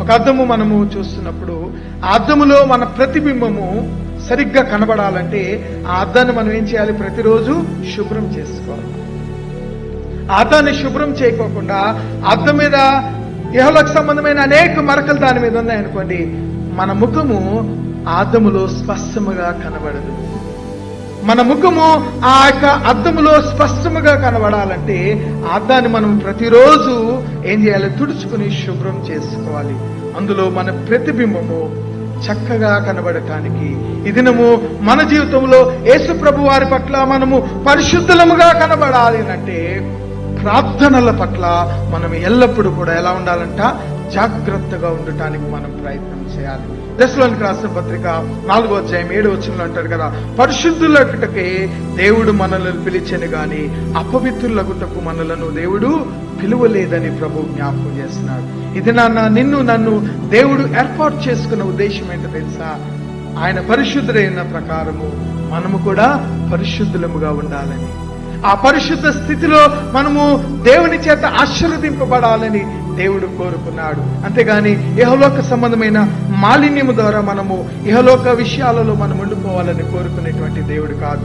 ఒక అద్దము మనము చూస్తున్నప్పుడు ఆ అద్దములో మన ప్రతిబింబము సరిగ్గా కనబడాలంటే ఆ అద్దాన్ని మనం ఏం చేయాలి? ప్రతిరోజు శుభ్రం చేసుకోవాలి. ఆ అద్దాన్ని శుభ్రం చేయకోకుండా అద్దం మీద ఇహలకు సంబంధమైన అనేక మరకలు దాని మీద ఉన్నాయనుకోండి మన ముఖము ఆ అద్దములో స్పష్టముగా కనబడదు. మన ముఖము ఆ యొక్క అద్దములో స్పష్టముగా కనబడాలంటే ఆ అద్దాన్ని మనం ప్రతిరోజు ఏం చేయాలి? తుడుచుకుని శుభ్రం చేసుకోవాలి. అందులో మన ప్రతిబింబము చక్కగా కనబడటానికి ఈ దినము మన జీవితంలో యేసు ప్రభు వారి పట్ల మనము పరిశుద్ధులముగా కనబడాలి అంటే ప్రార్థనల పట్ల మనం ఎల్లప్పుడూ కూడా ఎలా ఉండాలంట? జాగ్రత్తగా ఉండటానికి మనం ప్రయత్నం చేయాలి. దశలోనికి రాసిన పత్రిక నాలుగో అధ్యాయం ఏడు వచ్చిన అంటారు కదా పరిశుద్ధులకుటకే దేవుడు మనలను పిలిచను గాని అపవిత్రులకుటకు మనలను దేవుడు పిలువలేదని ప్రభు జ్ఞాపకం చేస్తున్నాడు. ఇది నాన్న నిన్ను నన్ను దేవుడు ఏర్పాటు చేసుకున్న ఉద్దేశం ఏంటో తెలుసా? ఆయన పరిశుద్ధుడైన ప్రకారము మనము కూడా పరిశుద్ధులముగా ఉండాలని. ఆ పరిశుద్ధ స్థితిలో మనము దేవుని చేత ఆశీర్వదింపబడాలని దేవుడు కోరుకున్నాడు. అంతేగాని ఇహలోక సంబంధమైన మాలిన్యము ద్వారా మనము ఇహలోక విషయాలలో మనం ఉండిపోవాలని కోరుకునేటువంటి దేవుడు కాదు.